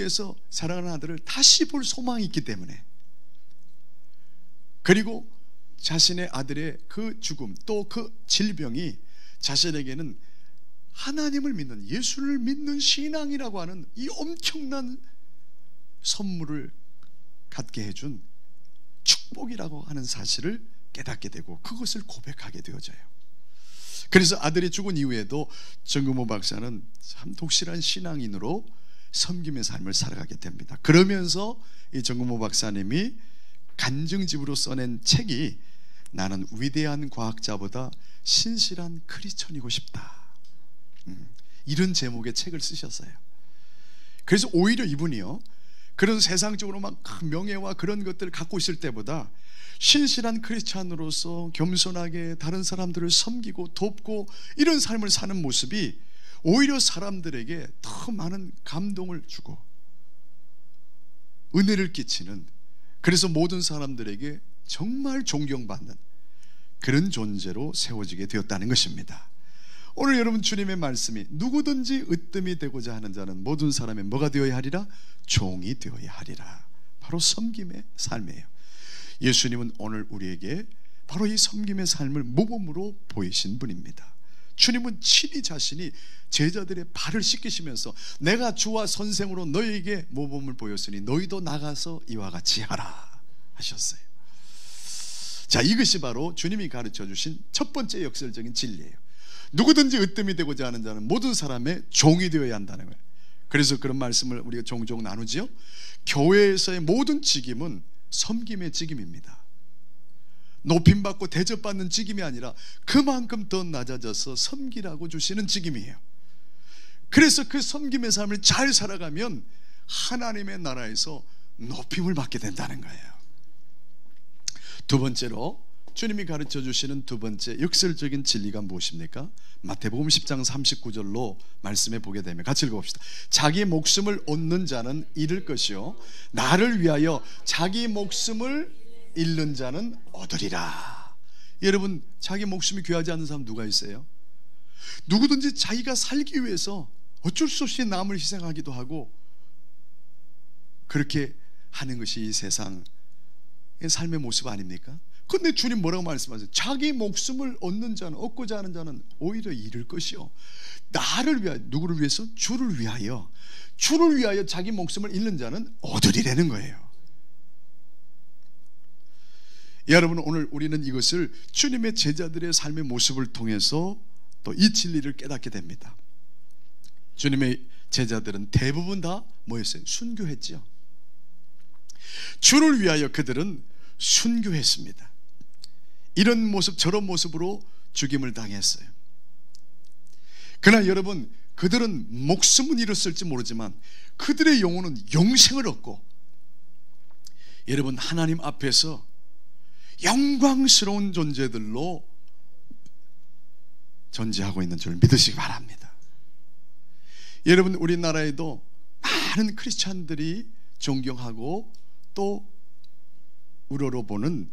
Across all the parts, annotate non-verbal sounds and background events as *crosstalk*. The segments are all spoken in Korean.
천국에서 사랑하는 아들을 다시 볼 소망이 있기 때문에 그리고 자신의 아들의 그 죽음 또 그 질병이 자신에게는 하나님을 믿는 예수를 믿는 신앙이라고 하는 이 엄청난 선물을 갖게 해준 축복이라고 하는 사실을 깨닫게 되고 그것을 고백하게 되어져요. 그래서 아들이 죽은 이후에도 정금호 박사는 참 독실한 신앙인으로 섬김의 삶을 살아가게 됩니다. 그러면서 이 정금호 박사님이 간증집으로 써낸 책이 나는 위대한 과학자보다 신실한 크리스천이고 싶다. 음, 이런 제목의 책을 쓰셨어요. 그래서 오히려 이분이요. 그런 세상적으로 막 명예와 그런 것들을 갖고 있을 때보다 신실한 크리스찬으로서 겸손하게 다른 사람들을 섬기고 돕고 이런 삶을 사는 모습이 오히려 사람들에게 더 많은 감동을 주고 은혜를 끼치는 그래서 모든 사람들에게 정말 존경받는 그런 존재로 세워지게 되었다는 것입니다. 오늘 여러분 주님의 말씀이 누구든지 으뜸이 되고자 하는 자는 모든 사람의 뭐가 되어야 하리라? 종이 되어야 하리라. 바로 섬김의 삶이에요. 예수님은 오늘 우리에게 바로 이 섬김의 삶을 모범으로 보이신 분입니다. 주님은 친히 자신이 제자들의 발을 씻기시면서 내가 주와 선생으로 너희에게 모범을 보였으니 너희도 나가서 이와 같이 하라 하셨어요. 자, 이것이 바로 주님이 가르쳐 주신 첫 번째 역설적인 진리예요. 누구든지 으뜸이 되고자 하는 자는 모든 사람의 종이 되어야 한다는 거예요. 그래서 그런 말씀을 우리가 종종 나누지요. 교회에서의 모든 직임은 섬김의 직임입니다. 높임받고 대접받는 직임이 아니라 그만큼 더 낮아져서 섬기라고 주시는 직임이에요. 그래서 그 섬김의 삶을 잘 살아가면 하나님의 나라에서 높임을 받게 된다는 거예요. 두 번째로 주님이 가르쳐 주시는 두 번째 역설적인 진리가 무엇입니까? 마태복음 10장 39절로 말씀해 보게 되면 같이 읽어봅시다. 자기 목숨을 얻는 자는 잃을 것이요 나를 위하여 자기 목숨을 잃는 자는 얻으리라. 여러분 자기 목숨이 귀하지 않은 사람 누가 있어요? 누구든지 자기가 살기 위해서 어쩔 수 없이 남을 희생하기도 하고 그렇게 하는 것이 이 세상 삶의 모습 아닙니까? 근데 주님 뭐라고 말씀하세요? 자기 목숨을 얻는 자는 얻고자 하는 자는 오히려 잃을 것이요. 나를 위하여 누구를 위해서? 주를 위하여. 주를 위하여 자기 목숨을 잃는 자는 얻으리라는 거예요. 여러분 오늘 우리는 이것을 주님의 제자들의 삶의 모습을 통해서 또 이 진리를 깨닫게 됩니다. 주님의 제자들은 대부분 다 뭐였어요? 순교했지요. 주를 위하여 그들은 순교했습니다. 이런 모습 저런 모습으로 죽임을 당했어요. 그러나 여러분 그들은 목숨은 잃었을지 모르지만 그들의 영혼은 영생을 얻고 여러분 하나님 앞에서 영광스러운 존재들로 존재하고 있는 줄 믿으시기 바랍니다. 여러분 우리나라에도 많은 크리스찬들이 존경하고 또 우러러보는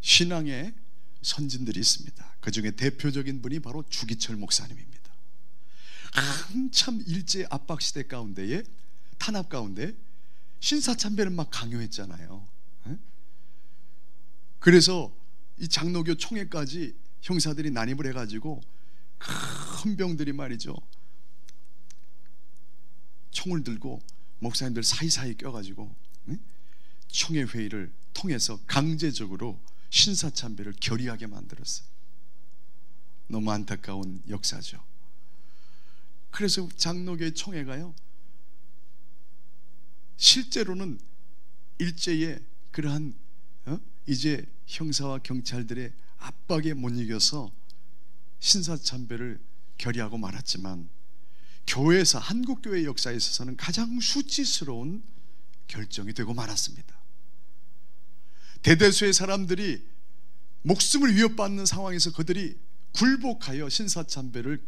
신앙의 선진들이 있습니다. 그 중에 대표적인 분이 바로 주기철 목사님입니다. 한참 일제 압박 시대 가운데에 탄압 가운데 신사참배를 막 강요했잖아요. 그래서 이 장로교 총회까지 형사들이 난입을 해가지고 큰 병들이 말이죠. 총을 들고 목사님들 사이사이 껴가지고 총회 회의를 통해서 강제적으로 신사참배를 결의하게 만들었어요. 너무 안타까운 역사죠. 그래서 장로교의 총회가요. 실제로는 일제의 그러한 어? 이제 형사와 경찰들의 압박에 못 이겨서 신사참배를 결의하고 말았지만 교회에서 한국 교회 역사에 있어서는 가장 수치스러운 결정이 되고 말았습니다. 대대수의 사람들이 목숨을 위협받는 상황에서 그들이 굴복하여 신사참배를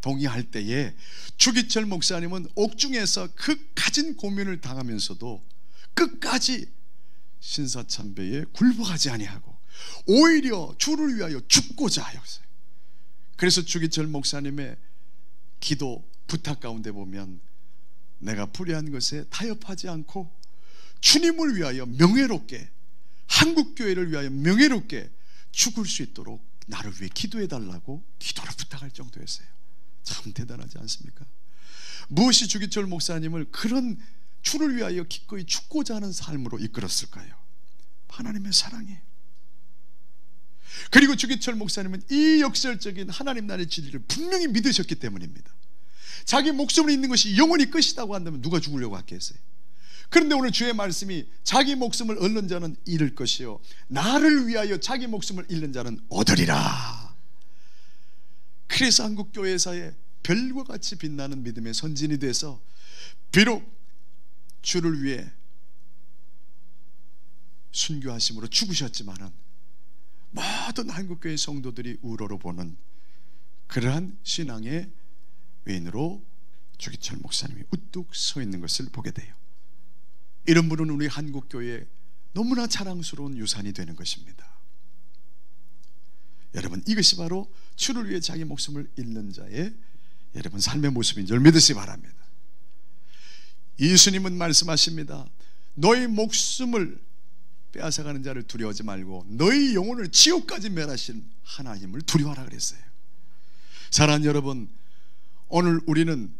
동의할 때에 주기철 목사님은 옥중에서 그 가진 고민을 당하면서도 끝까지 신사 참배에 굴복하지 아니하고 오히려 주를 위하여 죽고자 하였어요. 그래서 주기철 목사님의 기도 부탁 가운데 보면 내가 불의한 것에 타협하지 않고 주님을 위하여 명예롭게 한국 교회를 위하여 명예롭게 죽을 수 있도록 나를 위해 기도해 달라고 기도를 부탁할 정도였어요. 참 대단하지 않습니까? 무엇이 주기철 목사님을 그런 주를 위하여 기꺼이 죽고자 하는 삶으로 이끌었을까요? 하나님의 사랑이. 그리고 주기철 목사님은 이 역설적인 하나님 나라의 진리를 분명히 믿으셨기 때문입니다. 자기 목숨을 잃는 것이 영원히 끝이라고 한다면 누가 죽으려고 하겠어요? 그런데 오늘 주의 말씀이 자기 목숨을 얻는 자는 잃을 것이요 나를 위하여 자기 목숨을 잃는 자는 얻으리라. 그래서 한국 교회사에 별과 같이 빛나는 믿음의 선진이 돼서 비록 주를 위해 순교하심으로 죽으셨지만은 모든 한국교회 성도들이 우러러 보는 그러한 신앙의 외인으로 주기철 목사님이 우뚝 서 있는 것을 보게 돼요. 이런 분은 우리 한국교회에 너무나 자랑스러운 유산이 되는 것입니다. 여러분 이것이 바로 주를 위해 자기 목숨을 잃는 자의 여러분 삶의 모습인 줄 믿으시 바랍니다. 예수님은 말씀하십니다. 너희 목숨을 빼앗아가는 자를 두려워하지 말고 너희 영혼을 지옥까지 멸하신 하나님을 두려워하라 그랬어요. 사랑하는 여러분, 오늘 우리는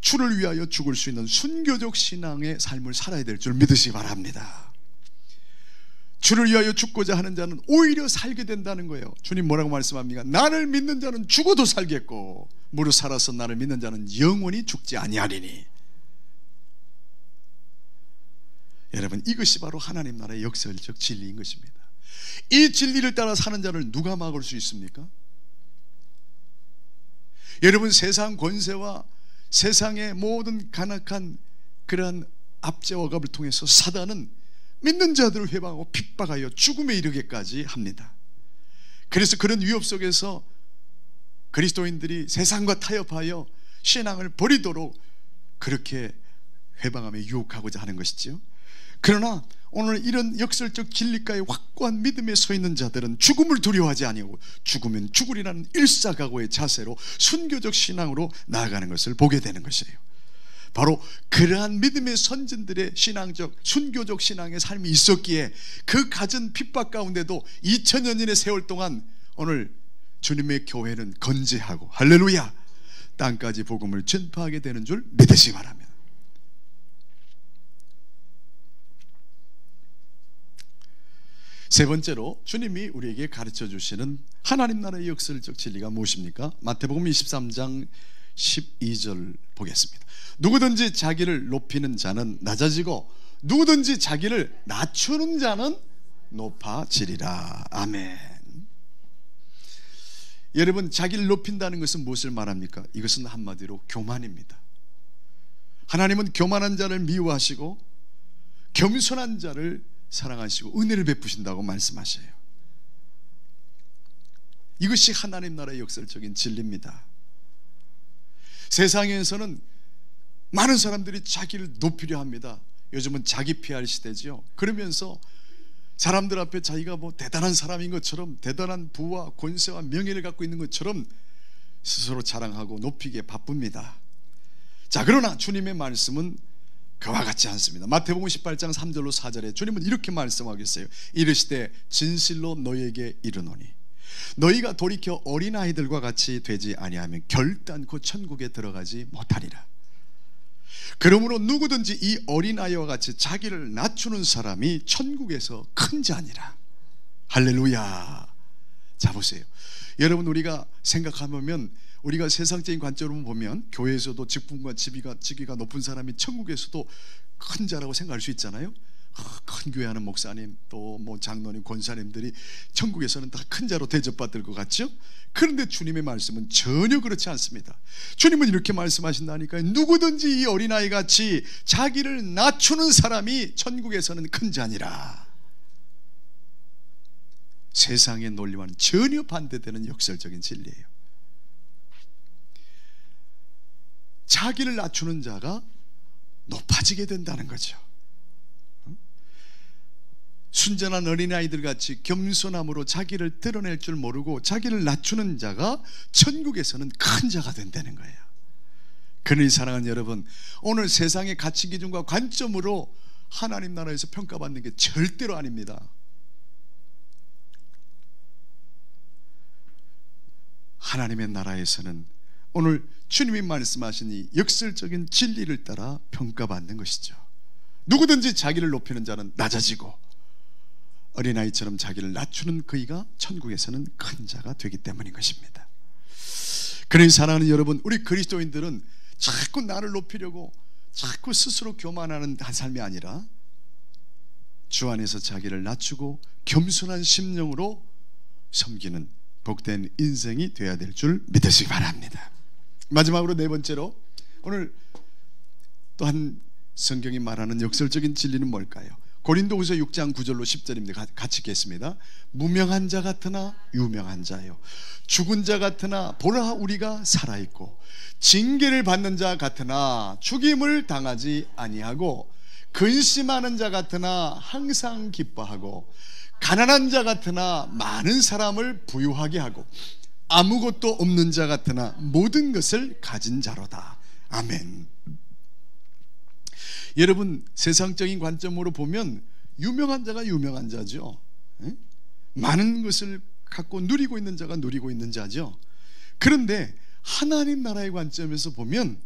주를 위하여 죽을 수 있는 순교적 신앙의 삶을 살아야 될 줄 믿으시기 바랍니다. 주를 위하여 죽고자 하는 자는 오히려 살게 된다는 거예요. 주님 뭐라고 말씀합니까? 나를 믿는 자는 죽어도 살겠고 무릇 살아서 나를 믿는 자는 영원히 죽지 아니하리니. 여러분 이것이 바로 하나님 나라의 역설적 진리인 것입니다. 이 진리를 따라 사는 자를 누가 막을 수 있습니까? 여러분 세상 권세와 세상의 모든 간악한 그러한 압제와갑을 통해서 사단은 믿는 자들을 회방하고 핍박하여 죽음에 이르게까지 합니다. 그래서 그런 위협 속에서 그리스도인들이 세상과 타협하여 신앙을 버리도록 그렇게 회방하며 유혹하고자 하는 것이지요. 그러나 오늘 이런 역설적 진리가의 확고한 믿음에 서 있는 자들은 죽음을 두려워하지 아니하고 죽으면 죽으리라는 일사각오의 자세로 순교적 신앙으로 나아가는 것을 보게 되는 것이에요. 바로 그러한 믿음의 선진들의 신앙적 순교적 신앙의 삶이 있었기에 그 갖은 핍박 가운데도 2000년의 세월 동안 오늘 주님의 교회는 건재하고 할렐루야 땅까지 복음을 전파하게 되는 줄 믿으시기 바랍니다. 세 번째로 주님이 우리에게 가르쳐 주시는 하나님 나라의 역설적 진리가 무엇입니까? 마태복음 23장 12절 보겠습니다. 누구든지 자기를 높이는 자는 낮아지고 누구든지 자기를 낮추는 자는 높아지리라. 아멘. 여러분, 자기를 높인다는 것은 무엇을 말합니까? 이것은 한마디로 교만입니다. 하나님은 교만한 자를 미워하시고 겸손한 자를 사랑하시고 은혜를 베푸신다고 말씀하셔요. 이것이 하나님 나라의 역설적인 진리입니다. 세상에서는 많은 사람들이 자기를 높이려 합니다. 요즘은 자기 PR 시대죠. 그러면서 사람들 앞에 자기가 뭐 대단한 사람인 것처럼 대단한 부와 권세와 명예를 갖고 있는 것처럼 스스로 자랑하고 높이기에 바쁩니다. 자, 그러나 주님의 말씀은 그와 같지 않습니다. 마태복음 18장 3절로 4절에 주님은 이렇게 말씀하겠어요. 이르시되 진실로 너에게 이르노니 너희가 돌이켜 어린아이들과 같이 되지 아니하면 결단코 천국에 들어가지 못하리라. 그러므로 누구든지 이 어린아이와 같이 자기를 낮추는 사람이 천국에서 큰 자니라. 할렐루야. 자 보세요. 여러분 우리가 생각하면 우리가 세상적인 관점으로 보면 교회에서도 직분과 지위가, 직위가 높은 사람이 천국에서도 큰 자라고 생각할 수 있잖아요. 아, 큰 교회 하는 목사님 또 뭐 장로님 권사님들이 천국에서는 다 큰 자로 대접받을 것 같죠? 그런데 주님의 말씀은 전혀 그렇지 않습니다. 주님은 이렇게 말씀하신다니까 누구든지 이 어린아이 같이 자기를 낮추는 사람이 천국에서는 큰 자니라. 세상의 논리와는 전혀 반대되는 역설적인 진리예요. 자기를 낮추는 자가 높아지게 된다는 거죠. 순전한 어린아이들 같이 겸손함으로 자기를 드러낼 줄 모르고 자기를 낮추는 자가 천국에서는 큰 자가 된다는 거예요. 그러니 사랑하는 여러분, 오늘 세상의 가치 기준과 관점으로 하나님 나라에서 평가받는 게 절대로 아닙니다. 하나님의 나라에서는 오늘 주님이 말씀하신 이 역설적인 진리를 따라 평가받는 것이죠. 누구든지 자기를 높이는 자는 낮아지고 어린아이처럼 자기를 낮추는 그이가 천국에서는 큰 자가 되기 때문인 것입니다. 그러니 사랑하는 여러분, 우리 그리스도인들은 자꾸 나를 높이려고 자꾸 스스로 교만하는 한 삶이 아니라 주 안에서 자기를 낮추고 겸손한 심령으로 섬기는 복된 인생이 되어야 될 줄 믿으시기 바랍니다. 마지막으로 네 번째로 오늘 또한 성경이 말하는 역설적인 진리는 뭘까요? 고린도후서 6장 9절로 10절입니다. 같이 읽겠습니다. 무명한 자 같으나 유명한 자요. 죽은 자 같으나 보라 우리가 살아 있고 징계를 받는 자 같으나 죽임을 당하지 아니하고 근심하는 자 같으나 항상 기뻐하고 가난한 자 같으나 많은 사람을 부유하게 하고 아무것도 없는 자 같으나 모든 것을 가진 자로다. 아멘. 여러분 세상적인 관점으로 보면 유명한 자가 유명한 자죠. 에? 많은 것을 갖고 누리고 있는 자가 누리고 있는 자죠. 그런데 하나님 나라의 관점에서 보면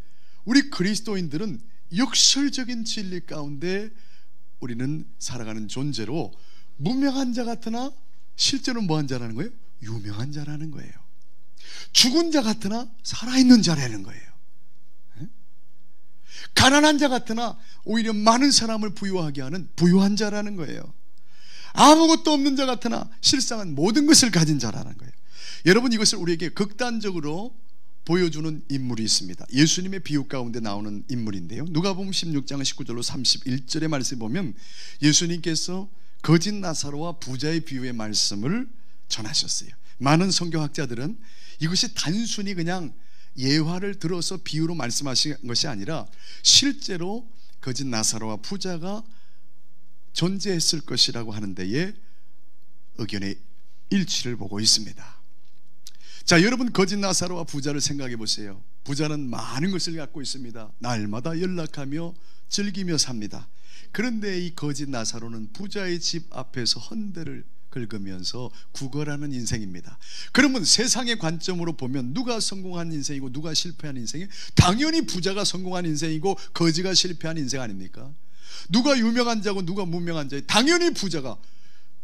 우리 그리스도인들은 역설적인 진리 가운데 우리는 살아가는 존재로 무명한 자 같으나 실제로 뭐한 자라는 거예요? 유명한 자라는 거예요. 죽은 자 같으나 살아있는 자라는 거예요. 가난한 자 같으나 오히려 많은 사람을 부유하게 하는 부유한 자라는 거예요. 아무것도 없는 자 같으나 실상은 모든 것을 가진 자라는 거예요. 여러분 이것을 우리에게 극단적으로 보여주는 인물이 있습니다. 예수님의 비유 가운데 나오는 인물인데요. 누가복음 16장 19절로 31절의 말씀 보면 예수님께서 거짓 나사로와 부자의 비유의 말씀을 전하셨어요. 많은 성경학자들은 이것이 단순히 그냥 예화를 들어서 비유로 말씀하신 것이 아니라 실제로 거짓 나사로와 부자가 존재했을 것이라고 하는 데에 의견의 일치를 보고 있습니다. 자, 여러분 거짓 나사로와 부자를 생각해 보세요. 부자는 많은 것을 갖고 있습니다. 날마다 연락하며 즐기며 삽니다. 그런데 이 거짓 나사로는 부자의 집 앞에서 헌대를 긁으면서 구걸하는 인생입니다. 그러면 세상의 관점으로 보면 누가 성공한 인생이고 누가 실패한 인생이 당연히 부자가 성공한 인생이고 거지가 실패한 인생 아닙니까? 누가 유명한 자고 누가 무명한 자 당연히 부자가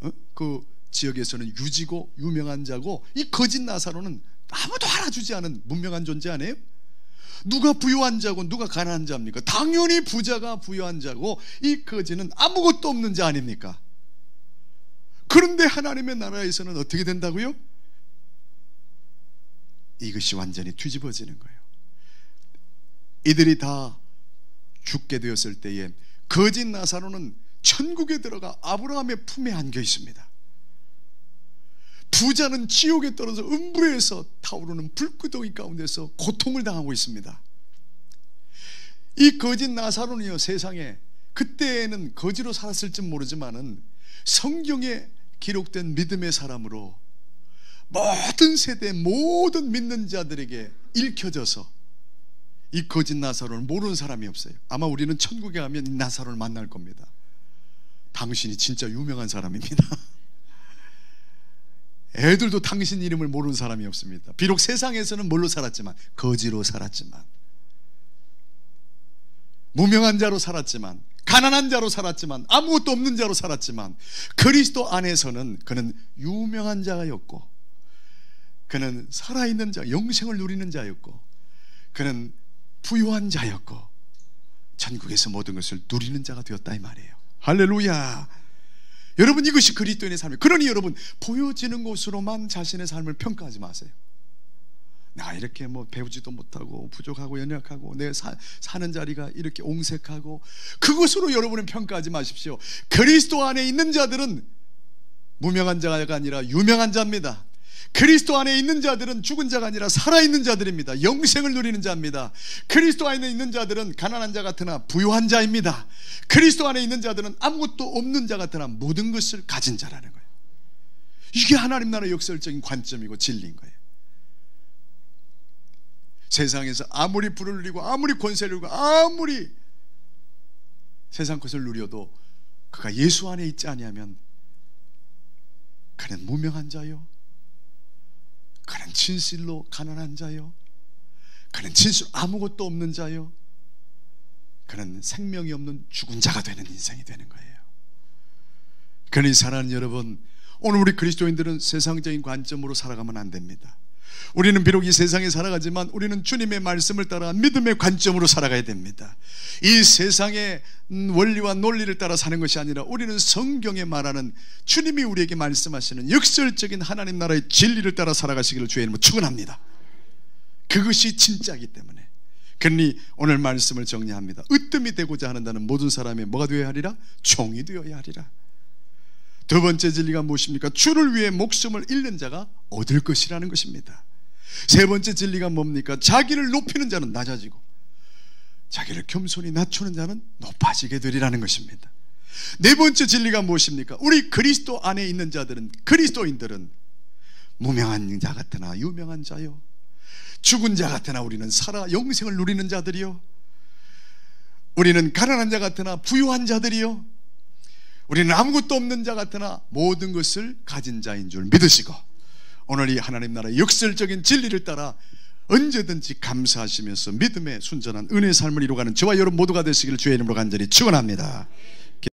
어? 그 지역에서는 유지고 유명한 자고 이 거짓 나사로는 아무도 알아주지 않은 무명한 존재 아니에요? 누가 부유한 자고 누가 가난한 자입니까? 당연히 부자가 부유한 자고 이 거지는 아무것도 없는 자 아닙니까? 그런데 하나님의 나라에서는 어떻게 된다고요? 이것이 완전히 뒤집어지는 거예요. 이들이 다 죽게 되었을 때에 거짓 나사로는 천국에 들어가 아브라함의 품에 안겨 있습니다. 부자는 지옥에 떨어져 음부에서 타오르는 불구덩이 가운데서 고통을 당하고 있습니다. 이 거짓 나사로는요 세상에 그때는 거지로 살았을지 모르지만은 성경에 기록된 믿음의 사람으로 모든 세대 모든 믿는 자들에게 읽혀져서 이 거짓 나사로를 모르는 사람이 없어요. 아마 우리는 천국에 가면 이 나사로를 만날 겁니다. 당신이 진짜 유명한 사람입니다. *laughs* 애들도 당신 이름을 모르는 사람이 없습니다. 비록 세상에서는 뭘로 살았지만 거지로 살았지만 무명한 자로 살았지만 가난한 자로 살았지만 아무것도 없는 자로 살았지만 그리스도 안에서는 그는 유명한 자였고 그는 살아있는 자, 영생을 누리는 자였고 그는 부유한 자였고 천국에서 모든 것을 누리는 자가 되었다 이 말이에요. 할렐루야. 여러분 이것이 그리스도인의 삶이에요. 그러니 여러분 보여지는 것으로만 자신의 삶을 평가하지 마세요. 나 이렇게 뭐 배우지도 못하고 부족하고 연약하고 내 사, 사는 자리가 이렇게 옹색하고 그것으로 여러분은 평가하지 마십시오. 그리스도 안에 있는 자들은 무명한 자가 아니라 유명한 자입니다. 그리스도 안에 있는 자들은 죽은 자가 아니라 살아있는 자들입니다. 영생을 누리는 자입니다. 그리스도 안에 있는 자들은 가난한 자 같으나 부유한 자입니다. 그리스도 안에 있는 자들은 아무것도 없는 자 같으나 모든 것을 가진 자라는 거예요. 이게 하나님 나라의 역설적인 관점이고 진리인 거예요. 세상에서 아무리 부를 누리고 아무리 권세를 누리고 아무리 세상 것을 누려도 그가 예수 안에 있지 아니하면 그는 무명한 자요. 그는 진실로 가난한 자요. 그는 진실 아무것도 없는 자요. 그는 생명이 없는 죽은 자가 되는 인생이 되는 거예요. 그러니 사랑하는 여러분, 오늘 우리 그리스도인들은 세상적인 관점으로 살아가면 안 됩니다. 우리는 비록 이 세상에 살아가지만 우리는 주님의 말씀을 따라 믿음의 관점으로 살아가야 됩니다. 이 세상의 원리와 논리를 따라 사는 것이 아니라 우리는 성경에 말하는 주님이 우리에게 말씀하시는 역설적인 하나님 나라의 진리를 따라 살아가시기를 주의 이름으로 축원합니다. 그것이 진짜이기 때문에 그러니 오늘 말씀을 정리합니다. 으뜸이 되고자 하는다는 모든 사람이 뭐가 되어야 하리라? 종이 되어야 하리라. 두 번째 진리가 무엇입니까? 주를 위해 목숨을 잃는 자가 얻을 것이라는 것입니다. 세 번째 진리가 뭡니까? 자기를 높이는 자는 낮아지고 자기를 겸손히 낮추는 자는 높아지게 되리라는 것입니다. 네 번째 진리가 무엇입니까? 우리 그리스도 안에 있는 자들은 그리스도인들은 무명한 자 같으나 유명한 자요. 죽은 자 같으나 우리는 살아 영생을 누리는 자들이요. 우리는 가난한 자 같으나 부유한 자들이요. 우리는 아무것도 없는 자 같으나 모든 것을 가진 자인 줄 믿으시고 오늘 이 하나님 나라의 역설적인 진리를 따라 언제든지 감사하시면서 믿음의 순전한 은혜의 삶을 이루어가는 저와 여러분 모두가 되시기를 주의 이름으로 간절히 축원합니다.